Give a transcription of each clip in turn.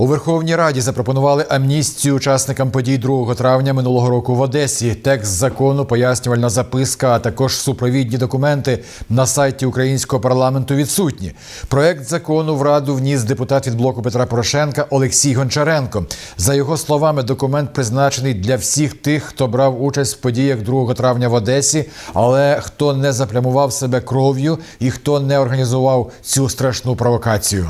У Верховній Раді запропонували амністію учасникам подій 2 травня минулого року в Одесі. Текст закону, пояснювальна записка, а також супровідні документи на сайті українського парламенту відсутні. Проект закону в раду вніс депутат від блоку Петра Порошенка Олексій Гончаренко. За його словами, документ призначений для всіх тих, хто брав участь в подіях 2 травня в Одесі, але хто не заплямував себе кров'ю і хто не організував цю страшну провокацію.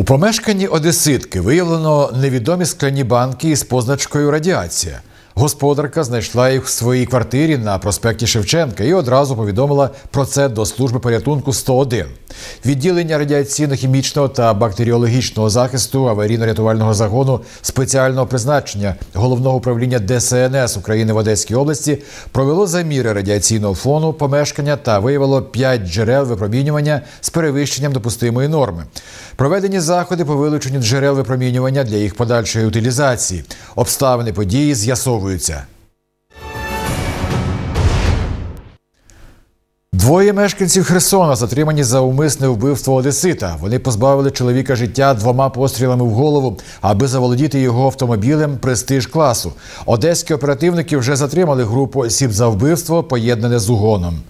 У помешканні Одеситки виявлено невідомі скляні банки із позначкою радіація. Господарка знайшла їх в своїй квартирі на проспекті Шевченка і одразу повідомила про це до служби порятунку 101. Відділення радіаційно-хімічного та бактеріологічного захисту аварійно-рятувального загону спеціального призначення головного управління ДСНС України в Одеській області провело заміри радіаційного фону помешкання та виявило 5 джерел випромінювання з перевищенням допустимої норми. Проведені заходи по вилученню джерел випромінювання для їх подальшої утилізації. Обставини події з'ясовуються. Двоє мешканців Херсона затримані за умисне вбивство Одесита. Вони позбавили чоловіка життя двома пострілами в голову, аби заволодіти його автомобілем престиж класу. Одеські оперативники вже затримали групу осіб за вбивство, поєднане з угоном.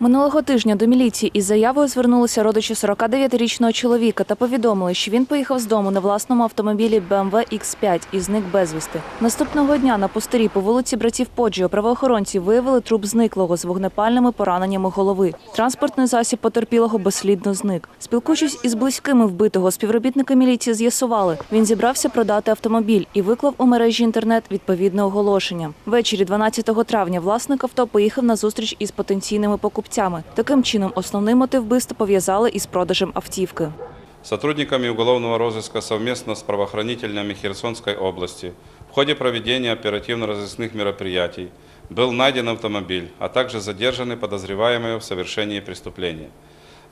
Минулого тижня до міліції із заявою звернулися родичі 49-річного чоловіка та повідомили, що він поїхав з дому на власному автомобілі BMW X5 і зник безвісти. Наступного дня на пустирі по вулиці братів Поджіо правоохоронці виявили труп зниклого з вогнепальними пораненнями голови. Транспортний засіб потерпілого безслідно зник. Спілкуючись із близькими вбитого, співробітники міліції з'ясували, він зібрався продати автомобіль і виклав у мережі інтернет відповідне оголошення. Ввечері 12 травня власник авто поїхав на зустріч із потенційними покупцями Таким чином, основний мотив вбивства пов'язали із продажем автівки. Сотрудниками уголовного розыска совместно с правоохранителями Херсонской области в ходе проведения оперативно-розыскных мероприятий был найден автомобиль, а также задержаны подозреваемые в совершении преступления.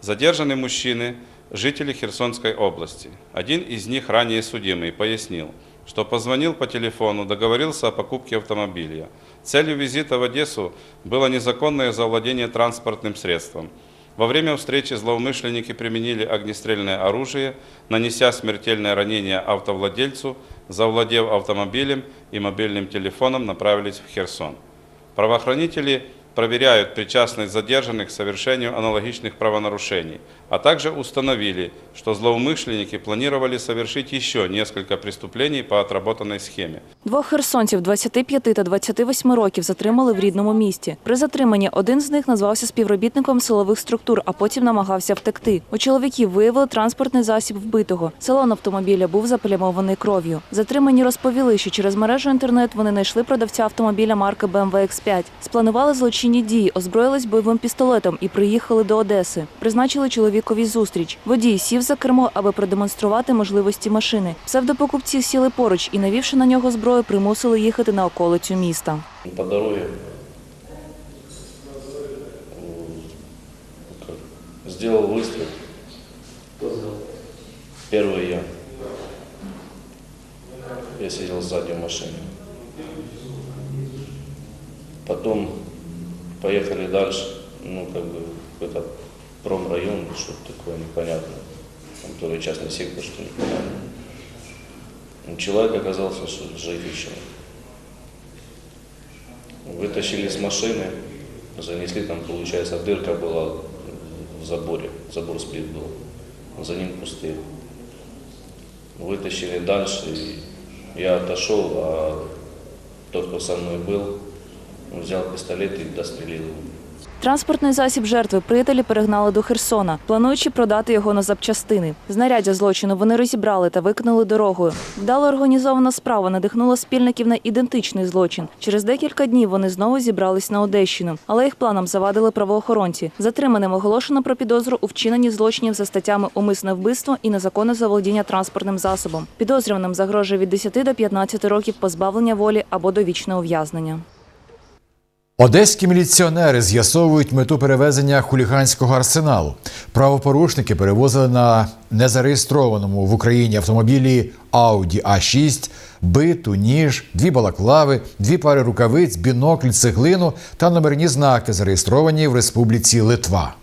Задержаны мужчины, жители Херсонской области. Один из них, ранее судимый, пояснил, что позвонил по телефону, договорился о покупке автомобиля. Целью визита в Одессу было незаконное завладение транспортным средством. Во время встречи злоумышленники применили огнестрельное оружие, нанеся смертельное ранение автовладельцу, завладев автомобилем и мобильным телефоном, направились в Херсон. Правоохранители проверяют причастность задержанных к совершению аналогичных правонарушений, а также установили, что злоумышленники планировали совершить еще несколько преступлений по отработанной схеме. Двох херсонців 25 та 28 років затримали в рідному місті. При затриманні один з них назвався співробітником силових структур, а потім намагався втекти. У чоловіків виявили транспортний засіб вбитого. Салон автомобіля був заплямований кров'ю. Затримані розповіли, що через мережу інтернет вони знайшли продавця автомобіля марки BMW X5. Спланували злочинні дії, озброїлись бойовим пістолетом і приїхали до Одеси. Призначили чоловікові зустріч. Водій сів за кермо, аби продемонструвати можливості машини. Псевдопокупці сіли поруч і, навівши на нього зброю, примусили їхати на околицю міста. По дороге м, как, сделал выстрел. Первый я. Я сидел сзади в машине. Потом поехали дальше, ну, как бы, в какой-то промрайон, что-то такое непонятное. Там то ли частный сектор, что непонятно. Ну, Человек оказался жив. Вытащили с машины, занесли, там, получается, дырка была в заборе, забор сплит был, за ним кусты. Вытащили дальше, и я отошел, а тот, кто со мной был, взял пистолет и дострелил его. Транспортний засіб жертви приятелі перегнали до Херсона, плануючи продати його на запчастини. Знаряддя злочину вони розібрали та викинули дорогою. Вдало організована справа надихнула спільників на ідентичний злочин. Через декілька днів вони знову зібрались на Одещину, але їх планам завадили правоохоронці. Затриманим оголошено про підозру у вчиненні злочинів за статтями умисне вбивство і незаконне заволодіння транспортним засобом. Підозрюваним загрожує від 10 до 15 років позбавлення волі або довічне ув'язнення. Одеські міліціонери з'ясовують мету перевезення хуліганського арсеналу. Правопорушники перевозили на незареєстрованому в Україні автомобілі Audi A6 биту, ніж, дві балаклави, дві пари рукавиць, бінокль, цеглину та номерні знаки, зареєстровані в Республіці Литва.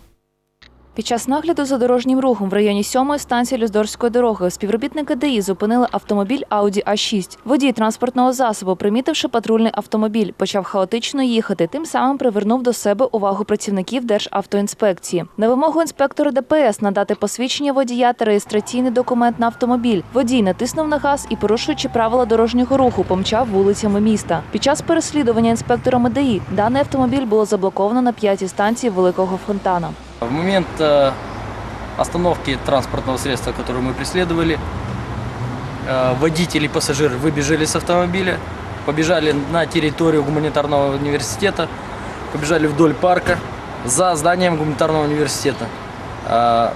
Під час нагляду за дорожнім рухом в районі сьомої станції Люздорської дороги співробітники ДАІ зупинили автомобіль Audi A6. Водій транспортного засобу, примітивши патрульний автомобіль, почав хаотично їхати. Тим самим привернув до себе увагу працівників Державтоінспекції. На вимогу інспектора ДПС надати посвідчення водія та реєстраційний документ на автомобіль. Водій натиснув на газ і, порушуючи правила дорожнього руху, помчав вулицями міста. Під час переслідування інспекторами ДАІ даний автомобіль було заблоковано на п'ятій станції Великого Фонтана. В момент э, остановки транспортного средства, которое мы преследовали, э, водитель и пассажир выбежали с автомобиля, побежали на территорию гуманитарного университета, побежали вдоль парка за зданием гуманитарного университета. Э,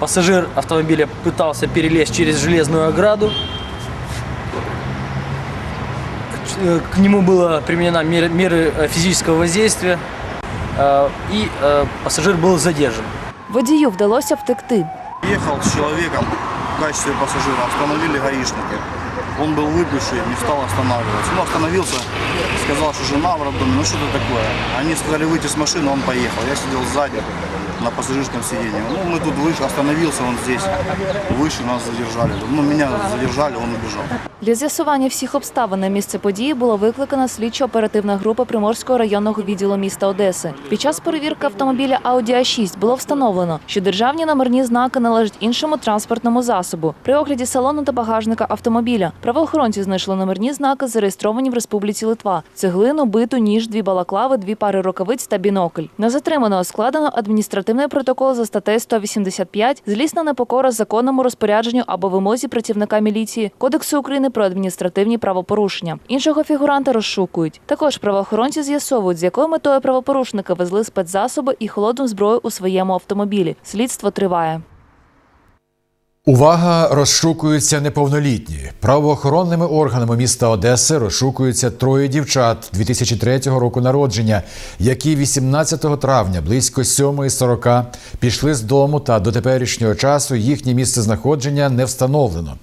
Пассажир автомобиля пытался перелезть через железную ограду. К- нему было применена мер- меры физического воздействия, и э, пассажир был задержан. Водію вдалося втекти. Ехал с человеком в качестве пассажира, остановили гаишники. Он был выпивший, не стал останавливаться. Ну, остановился, сказал, что жена в роддоме, ну что-то такое. Они сказали выйти с машины, он поехал. Я сидел сзади на пассажирском сиденье. Ну, мы тут вышли, остановился он здесь, выше нас задержали. Ну, меня задержали, он убежал. Для з'ясування всіх обставин на місце події була викликана слідчо-оперативна група Приморського районного відділу міста Одеси. Під час перевірки автомобіля Audi A6 було встановлено, що державні номерні знаки належать іншому транспортному засобу. При огляді салону та багажника автомобіля правоохоронці знайшли номерні знаки, зареєстровані в Республіці Литва: цеглину, биту, ніж, дві балаклави, дві пари рукавиць та бінокль. На затриманого складено адміністративний протокол за статтею 185 злісна непокора законному розпорядженню або вимозі працівника міліції Кодексу України про адміністративні правопорушення. Іншого фігуранта розшукують. Також правоохоронці з'ясовують, з якою метою правопорушники везли спецзасоби і холодну зброю у своєму автомобілі. Слідство триває. Увага! Розшукуються неповнолітні. Правоохоронними органами міста Одеси розшукуються троє дівчат 2003 року народження, які 18 травня близько 7.40 пішли з дому та до теперішнього часу їхнє місце знаходження не встановлено.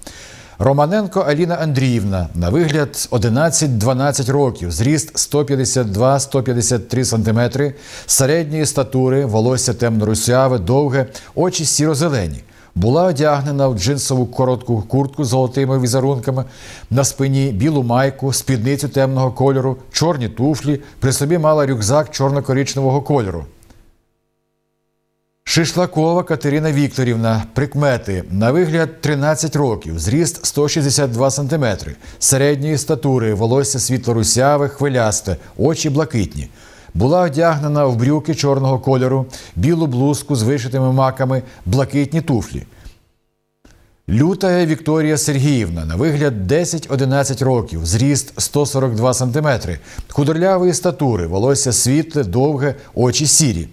Романенко Аліна Андріївна на вигляд 11-12 років, зріст 152-153 см, середньої статури, волосся темно-русяве, довге, очі сіро-зелені. Була одягнена в джинсову коротку куртку з золотими візерунками, на спині білу майку, спідницю темного кольору, чорні туфлі, при собі мала рюкзак чорно-коричневого кольору. Шишлакова Катерина Вікторівна, прикмети, на вигляд 13 років, зріст 162 см, середньої статури, волосся світло-русяве, хвилясте, очі блакитні. Була одягнена в брюки чорного кольору, білу блузку з вишитими маками, блакитні туфлі. Лютая Вікторія Сергіївна, на вигляд 10-11 років, зріст 142 см, худорлявої статури, волосся світле, довге, очі сірі.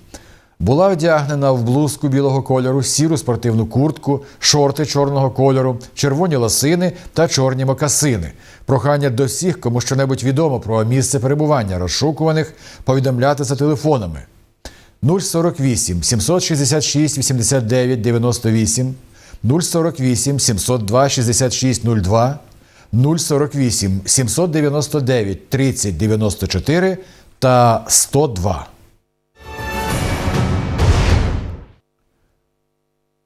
Була одягнена в блузку білого кольору, сіру спортивну куртку, шорти чорного кольору, червоні лосини та чорні мокасини. Прохання до всіх, кому щонебудь відомо про місце перебування розшукуваних, повідомляти за телефонами 048 766 89 98, 048 702 6602, 048 799 30 94 та 102.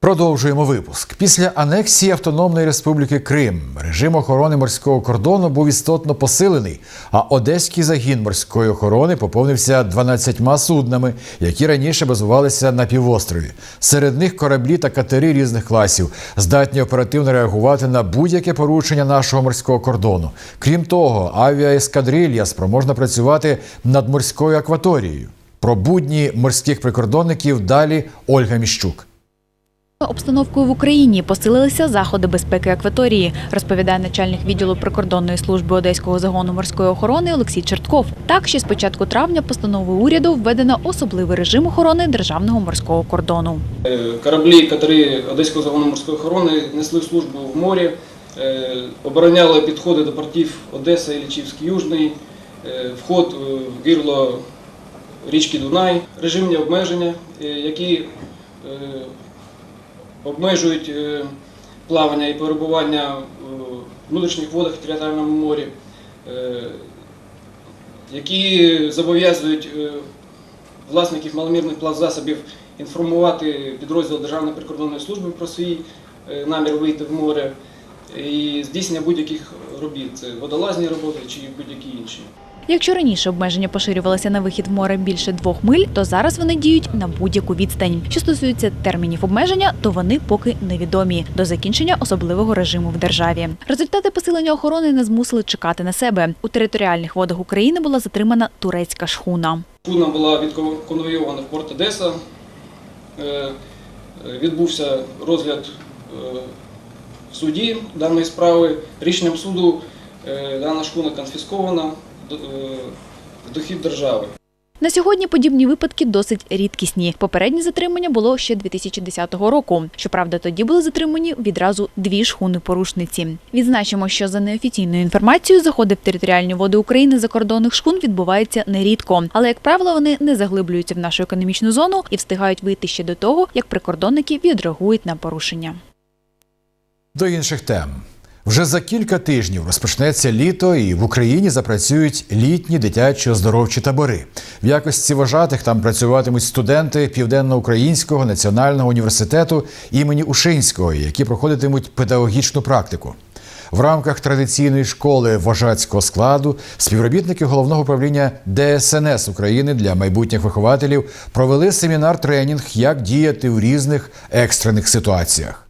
Продовжуємо випуск. Після анексії Автономної Республіки Крим режим охорони морського кордону був істотно посилений, а Одеський загін морської охорони поповнився 12 суднами, які раніше базувалися на півострові. Серед них кораблі та катери різних класів здатні оперативно реагувати на будь-яке порушення нашого морського кордону. Крім того, авіаескадрилья спроможна працювати над морською акваторією. Про будні морських прикордонників далі Ольга Міщук. Обстановкою в Україні посилилися заходи безпеки акваторії, розповідає начальник відділу прикордонної служби Одеського загону морської охорони Олексій Чертков. Так, ще з початку травня постановою уряду введено особливий режим охорони державного морського кордону. Е, Кораблі, катери Одеського загону морської охорони несли службу в морі, е, обороняли підходи до портів Одеса, Іллічівський, Южний, е, вход в гірло річки Дунай, режимні обмеження, які обмежують е, плавання і перебування в внутрішніх водах і територіальному морі, е, які зобов'язують е, власників маломірних плавзасобів інформувати підрозділ Державної прикордонної служби про свій е, намір вийти в море і здійснення будь-яких робіт. Це водолазні роботи чи будь-які інші. Якщо раніше обмеження поширювалися на вихід в море більше двох миль, то зараз вони діють на будь-яку відстань. Що стосується термінів обмеження, то вони поки невідомі до закінчення особливого режиму в державі. Результати посилення охорони не змусили чекати на себе. У територіальних водах України була затримана турецька шхуна. Судна була відконвойована в порт Одеса. Е, е, Відбувся розгляд е, в суді даної справи. Рішенням суду дана шхуна конфіскована в дохід держави. На сьогодні подібні випадки досить рідкісні. Попереднє затримання було ще 2010 року. Щоправда, тоді були затримані відразу дві шхуни-порушниці. Відзначимо, що за неофіційною інформацією заходи в територіальні води України закордонних шхун відбуваються нерідко, але як правило вони не заглиблюються в нашу економічну зону і встигають вийти ще до того, як прикордонники відреагують на порушення. До інших тем. Вже за кілька тижнів розпочнеться літо, і в Україні запрацюють літні дитячі оздоровчі табори. В якості вожатих там працюватимуть студенти Південно-Українського національного університету імені Ушинського, які проходитимуть педагогічну практику. В рамках традиційної школи вожатського складу співробітники головного управління ДСНС України для майбутніх вихователів провели семінар-тренінг, як діяти у різних екстрених ситуаціях.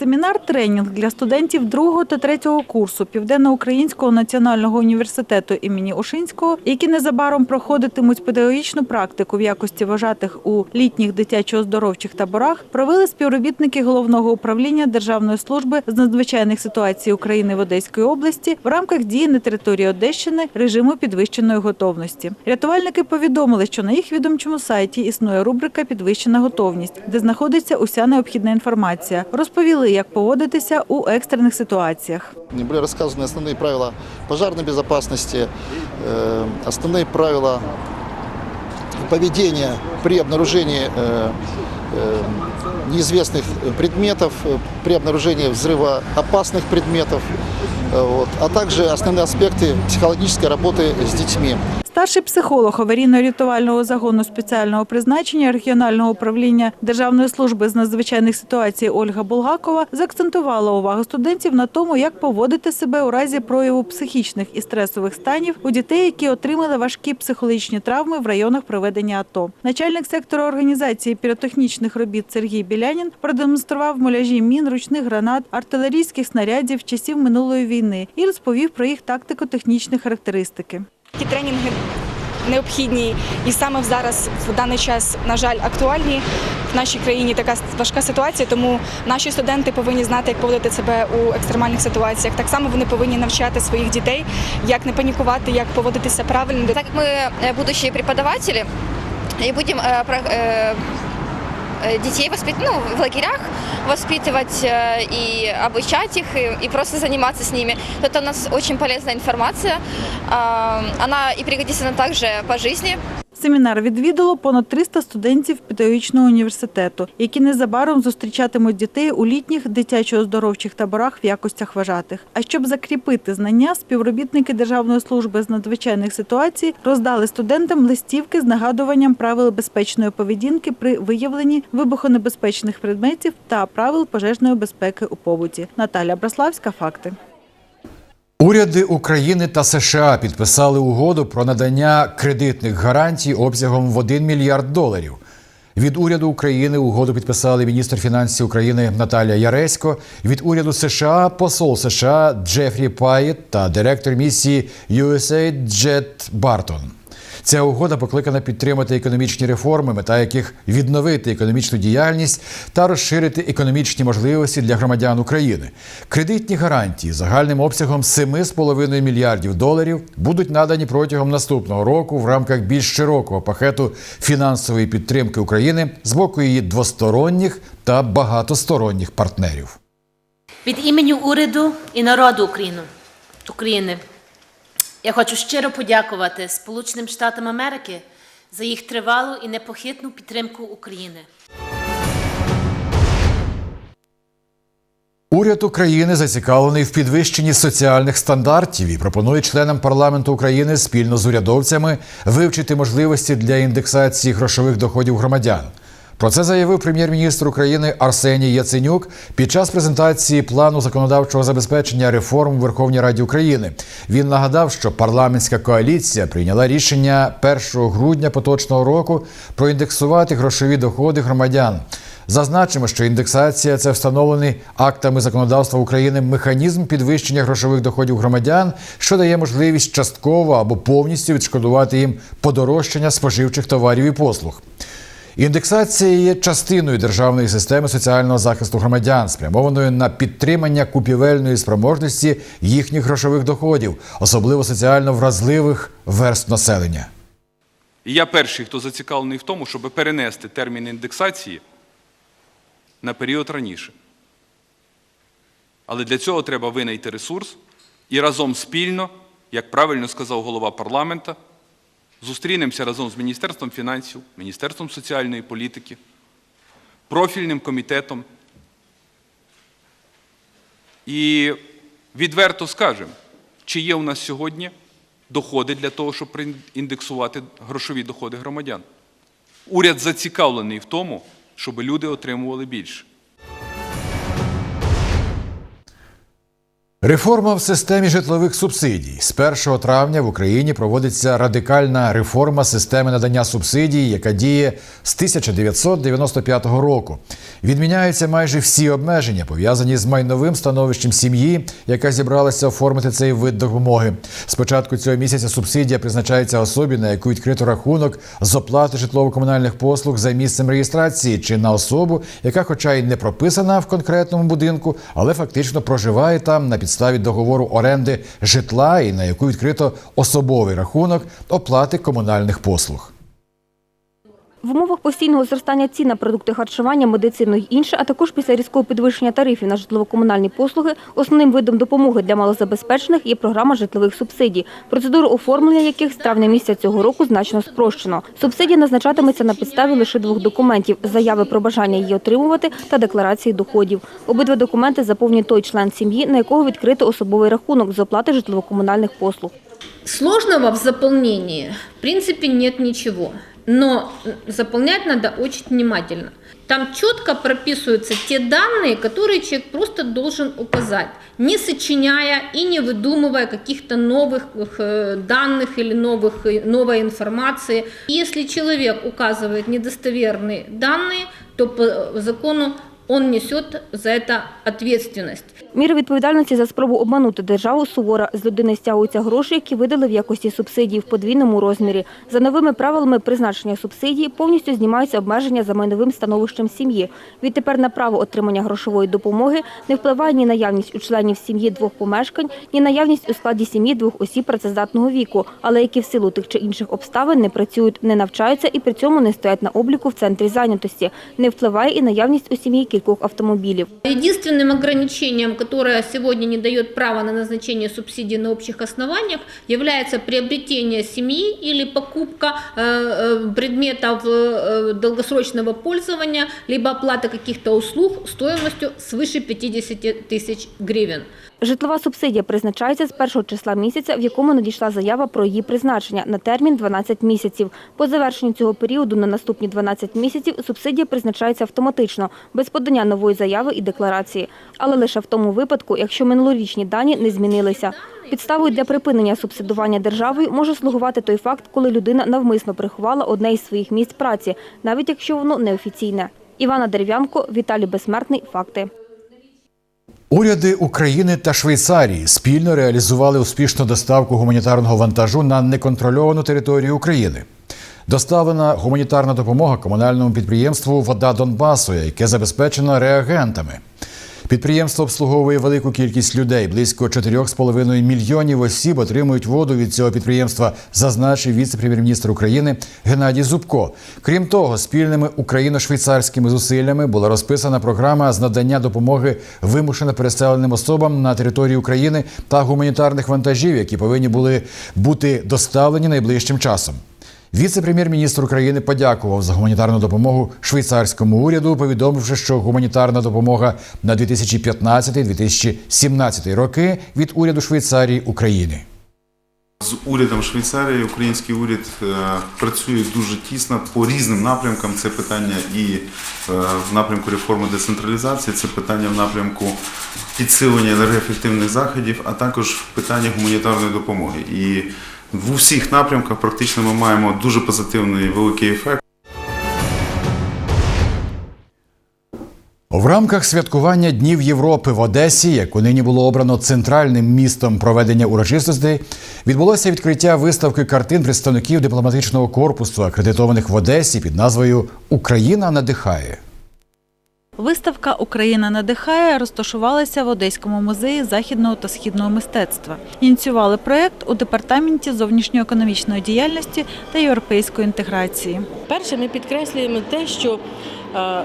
Семінар-тренінг для студентів другого та третього курсу Південно-Українського національного університету імені Ушинського, які незабаром проходитимуть педагогічну практику в якості вважатих у літніх дитячо-оздоровчих таборах, провели співробітники головного управління Державної служби з надзвичайних ситуацій України в Одеській області в рамках дії на території Одещини режиму підвищеної готовності. Рятувальники повідомили, що на їх відомчому сайті існує рубрика Підвищена готовність, де знаходиться уся необхідна інформація. Розповіли, як поводитися у екстрених ситуаціях. Были рассказаны основные правила пожарной безопасности, э, основные правила поведения при обнаружении э, э, неизвестных предметов, э, при обнаружении взрывоопасных предметов, э, вот, а также основные аспекты психологической работы с детьми. Старший психолог аварійно-рятувального загону спеціального призначення регіонального управління Державної служби з надзвичайних ситуацій Ольга Булгакова заакцентувала увагу студентів на тому, як поводити себе у разі прояву психічних і стресових станів у дітей, які отримали важкі психологічні травми в районах проведення АТО. Начальник сектору організації піротехнічних робіт Сергій Білянін продемонстрував муляжі мін, ручних гранат, артилерійських снарядів часів минулої війни і розповів про їх тактико-технічні характеристики. Такі тренінги необхідні і саме зараз в даний час, на жаль, актуальні. В нашій країні така важка ситуація, тому наші студенти повинні знати, як поводити себе у екстремальних ситуаціях. Так само вони повинні навчати своїх дітей, як не панікувати, як поводитися правильно. Так ми мы преподавателі і преподаватели и детей воспитывать, ну, в лагерях воспитывать э, и обучать их, и, и просто заниматься с ними. то Это у нас очень полезная информация. А, Она и пригодится нам также по жизни. Семінар відвідало понад 300 студентів педагогічного університету, які незабаром зустрічатимуть дітей у літніх дитячо-оздоровчих таборах в якостях вважатих. А щоб закріпити знання, співробітники Державної служби з надзвичайних ситуацій роздали студентам листівки з нагадуванням правил безпечної поведінки при виявленні вибухонебезпечних предметів та правил пожежної безпеки у побуті. Наталя Браславська, факти. Уряди України та США підписали угоду про надання кредитних гарантій обсягом в 1 мільярд доларів. Від уряду України угоду підписали міністр фінансів України Наталія Яресько. Від уряду США посол США Джефрі Паєт та директор місії USAID Джет Бартон. Ця угода покликана підтримати економічні реформи, мета яких відновити економічну діяльність та розширити економічні можливості для громадян України. Кредитні гарантії загальним обсягом 7,5 мільярдів доларів будуть надані протягом наступного року в рамках більш широкого пакету фінансової підтримки України з боку її двосторонніх та багатосторонніх партнерів. Від імені уряду і народу України, України Я хочу щиро подякувати Сполученим Штатам Америки за їх тривалу і непохитну підтримку України. Уряд України зацікавлений в підвищенні соціальних стандартів і пропонує членам парламенту України спільно з урядовцями вивчити можливості для індексації грошових доходів громадян. Про це заявив прем'єр-міністр України Арсеній Яценюк під час презентації плану законодавчого забезпечення реформ у Верховній Раді України. Він нагадав, що парламентська коаліція прийняла рішення 1 грудня поточного року проіндексувати грошові доходи громадян. Зазначимо, що індексація це встановлений актами законодавства України механізм підвищення грошових доходів громадян, що дає можливість частково або повністю відшкодувати їм подорожчання споживчих товарів і послуг. Індексація є частиною державної системи соціального захисту громадян, спрямованою на підтримання купівельної спроможності їхніх грошових доходів, особливо соціально вразливих верст населення. Я перший, хто зацікавлений в тому, щоб перенести термін індексації на період раніше. Але для цього треба винайти ресурс і разом спільно, як правильно сказав голова парламента, зустрінемося разом з Міністерством фінансів, Міністерством соціальної політики, профільним комітетом і відверто скажемо, чи є у нас сьогодні доходи для того, щоб індексувати грошові доходи громадян. Уряд зацікавлений в тому, щоб люди отримували більше. Реформа в системі житлових субсидій. З 1 травня в Україні проводиться радикальна реформа системи надання субсидій, яка діє з 1995 року. Відміняються майже всі обмеження, пов'язані з майновим становищем сім'ї, яка зібралася оформити цей вид допомоги. З початку цього місяця субсидія призначається особі, на яку відкрито рахунок з оплати житлово-комунальних послуг за місцем реєстрації, чи на особу, яка, хоча й не прописана в конкретному будинку, але фактично проживає там на підставі договору оренди житла і на яку відкрито особовий рахунок оплати комунальних послуг. В умовах постійного зростання цін на продукти харчування, медицину й інше, а також після різкого підвищення тарифів на житлово-комунальні послуги, основним видом допомоги для малозабезпечених є програма житлових субсидій, процедуру оформлення яких з травня місяця цього року значно спрощено. Субсидія назначатиметься на підставі лише двох документів – заяви про бажання її отримувати та декларації доходів. Обидва документи заповнює той член сім'ї, на якого відкрито особовий рахунок з оплати житлово-комунальних послуг. Сложного в заполнении, в принципе, нет ничего Но заполнять надо очень внимательно. Там четко прописываются те данные, которые человек просто должен указать, не сочиняя и не выдумывая каких-то новых э, данных или новых, э, новой информации. Если человек указывает недостоверные данные, то по закону он несет за это ответственность. Міра відповідальності за спробу обманути державу сувора. З людини стягуються гроші, які видали в якості субсидій в подвійному розмірі. За новими правилами призначення субсидії повністю знімаються обмеження за майновим становищем сім'ї. Відтепер на право отримання грошової допомоги не впливає ні наявність у членів сім'ї двох помешкань, ні наявність у складі сім'ї двох осіб працездатного віку, але які в силу тих чи інших обставин не працюють, не навчаються і при цьому не стоять на обліку в центрі зайнятості. Не впливає і наявність у сім'ї кількох автомобілів. Единственным ограничением, которое сегодня не дает права на назначение субсидий на общих основаниях, является приобретение семьи или покупка э, э, предметов э, долгосрочного пользования, либо оплата каких-то услуг стоимостью свыше 50 тысяч гривен. Житлова субсидія призначається з першого числа місяця, в якому надійшла заява про її призначення на термін 12 місяців. По завершенню цього періоду на наступні 12 місяців субсидія призначається автоматично, без подання нової заяви і декларації. Але лише в тому випадку, якщо минулорічні дані не змінилися. Підставою для припинення субсидування державою може слугувати той факт, коли людина навмисно приховала одне із своїх місць праці, навіть якщо воно неофіційне. Івана Дерев'янко, Віталій Безсмертний. Факти. Уряди України та Швейцарії спільно реалізували успішну доставку гуманітарного вантажу на неконтрольовану територію України. Доставлена гуманітарна допомога комунальному підприємству Вода Донбасу, яке забезпечено реагентами. Підприємство обслуговує велику кількість людей. Близько 4,5 мільйонів осіб отримують воду від цього підприємства, зазначив віце-прем'єр-міністр України Геннадій Зубко. Крім того, спільними україно-швейцарськими зусиллями була розписана програма з надання допомоги вимушено переселеним особам на території України та гуманітарних вантажів, які повинні були бути доставлені найближчим часом. Віце-прем'єр-міністр України подякував за гуманітарну допомогу швейцарському уряду, повідомивши, що гуманітарна допомога на 2015-2017 роки від уряду Швейцарії України. З урядом Швейцарії український уряд е, працює дуже тісно по різним напрямкам. Це питання і е, в напрямку реформи децентралізації, це питання в напрямку підсилення енергоефективних заходів, а також питання гуманітарної допомоги. І в усіх напрямках практично ми маємо дуже позитивний великий ефект. В рамках святкування Днів Європи в Одесі, яку нині було обрано центральним містом проведення урочистостей, відбулося відкриття виставки картин представників дипломатичного корпусу, акредитованих в Одесі під назвою Україна надихає. Виставка Україна надихає розташувалася в Одеському музеї західного та східного мистецтва. Ініціювали проект у департаменті зовнішньоекономічної діяльності та європейської інтеграції. Перше, ми підкреслюємо те, що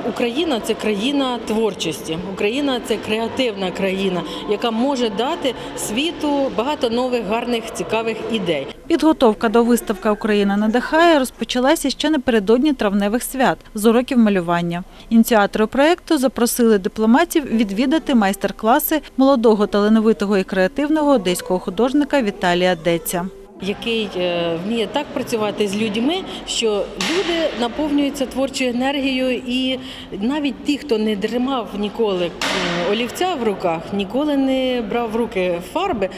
Україна це країна творчості. Україна це креативна країна, яка може дати світу багато нових, гарних, цікавих ідей. Підготовка до виставки Україна надихає розпочалася ще напередодні травневих свят з уроків малювання. Ініціатори проекту запросили дипломатів відвідати майстер-класи молодого талановитого і креативного одеського художника Віталія Деця. Який е, вміє так працювати з людьми, що люди наповнюються творчою енергією, і навіть ті, хто не тримав ніколи олівця в руках, ніколи не брав в руки фарби,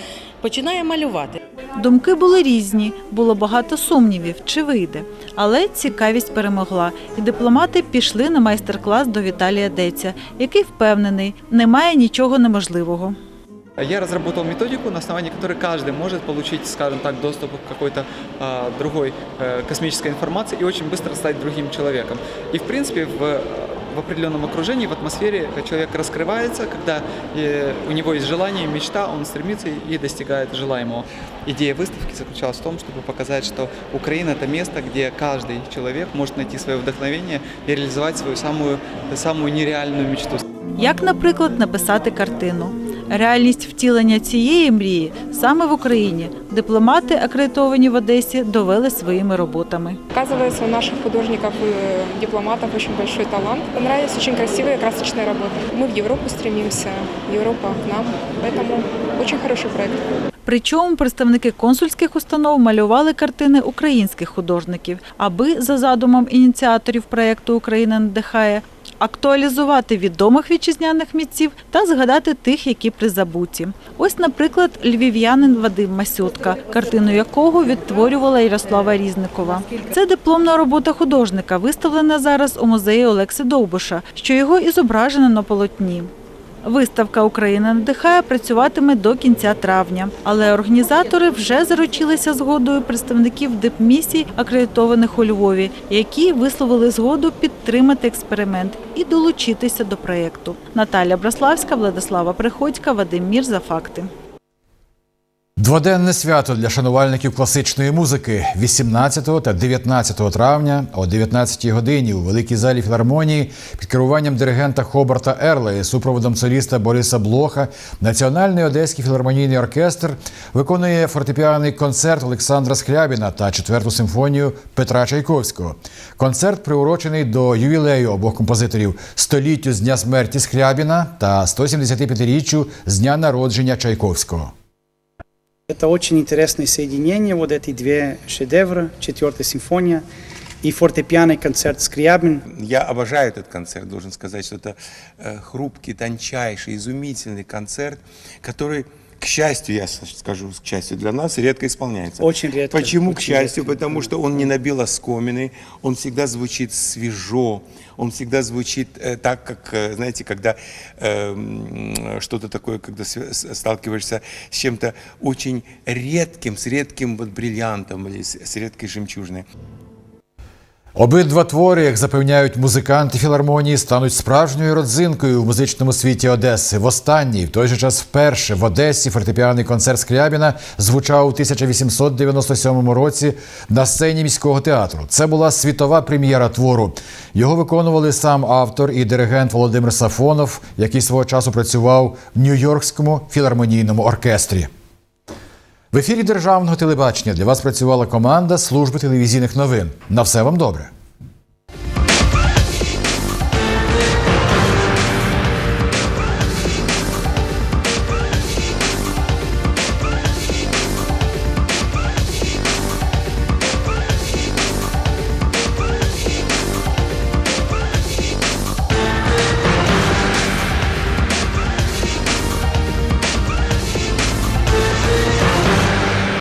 починає малювати. Думки були різні, було багато сумнівів, чи вийде. Але цікавість перемогла, і дипломати пішли на майстер-клас до Віталія Деця, який впевнений, немає нічого неможливого. Я разработал методику, на основании которой каждый может получить, скажем так, доступ к какой-то а, другой э, космической информации и очень быстро стать другим человеком. И, в принципе, в, в определенном окружении, в атмосфере человек раскрывается, когда э, у него есть желание, мечта, он стремится и достигает желаемого. Идея выставки заключалась в том, чтобы показать, что Украина – это место, где каждый человек может найти свое вдохновение и реализовать свою самую, самую нереальную мечту. Як, наприклад, написати картину. Реальність втілення цієї мрії саме в Україні. Дипломати, акредитовані в Одесі, довели своїми роботами. Оказывается, у наших художников и дипломатов очень большой талант. Понравились очень красивые красочные работы. Мы в Европу стремимся, Европа к нам. Поэтому очень хороший проект. Причому представники консульських установ малювали картини українських художників, аби за задумом ініціаторів проєкту Україна надихає актуалізувати відомих вітчизняних митців та згадати тих, які призабуті. Ось, наприклад, львів'янин Вадим Масютка, картину якого відтворювала Ярослава Різникова. Це дипломна робота художника, виставлена зараз у музеї Олекси Довбуша, що його і зображено на полотні. Виставка Україна надихає працюватиме до кінця травня, але організатори вже заручилися згодою представників дипмісій, акредитованих у Львові, які висловили згоду підтримати експеримент і долучитися до проєкту. Наталя Браславська, Владислава Приходька, Вадим Мір за факти. Дводенне свято для шанувальників класичної музики 18 та 19 травня о 19 годині у великій залі філармонії під керуванням диригента Хобарта Ерла і супроводом соліста Бориса Блоха Національний одеський філармонійний оркестр виконує фортепіаний концерт Олександра Скрябіна та четверту симфонію Петра Чайковського. Концерт приурочений до ювілею обох композиторів століттю з дня смерті Скрябіна та 175-річчю з дня народження Чайковського. Это очень интересное соединение, вот эти две шедевра, четвертая симфония и фортепианный концерт Скрябин. Я обожаю этот концерт, должен сказать, что это э, хрупкий, тончайший, изумительный концерт, который, к счастью, я с- скажу, к счастью для нас, редко исполняется. Очень редко, Почему к очень счастью? редко. Потому что он не набил оскомины, он всегда звучит свежо, он всегда звучит э, так, как, э, знаете, когда э, м, что-то такое, когда свя- с- сталкиваешься с чем-то очень редким, с редким вот бриллиантом или с, с редкой жемчужиной. Обидва твори, як запевняють музиканти філармонії, стануть справжньою родзинкою в музичному світі Одеси. Востанній, в той же час вперше в Одесі фортепіаний концерт Скрябіна звучав у 1897 році на сцені міського театру. Це була світова прем'єра твору. Його виконували сам автор і диригент Володимир Сафонов, який свого часу працював в Нью-Йоркському філармонійному оркестрі. В ефірі державного телебачення для вас працювала команда служби телевізійних новин. На все вам добре.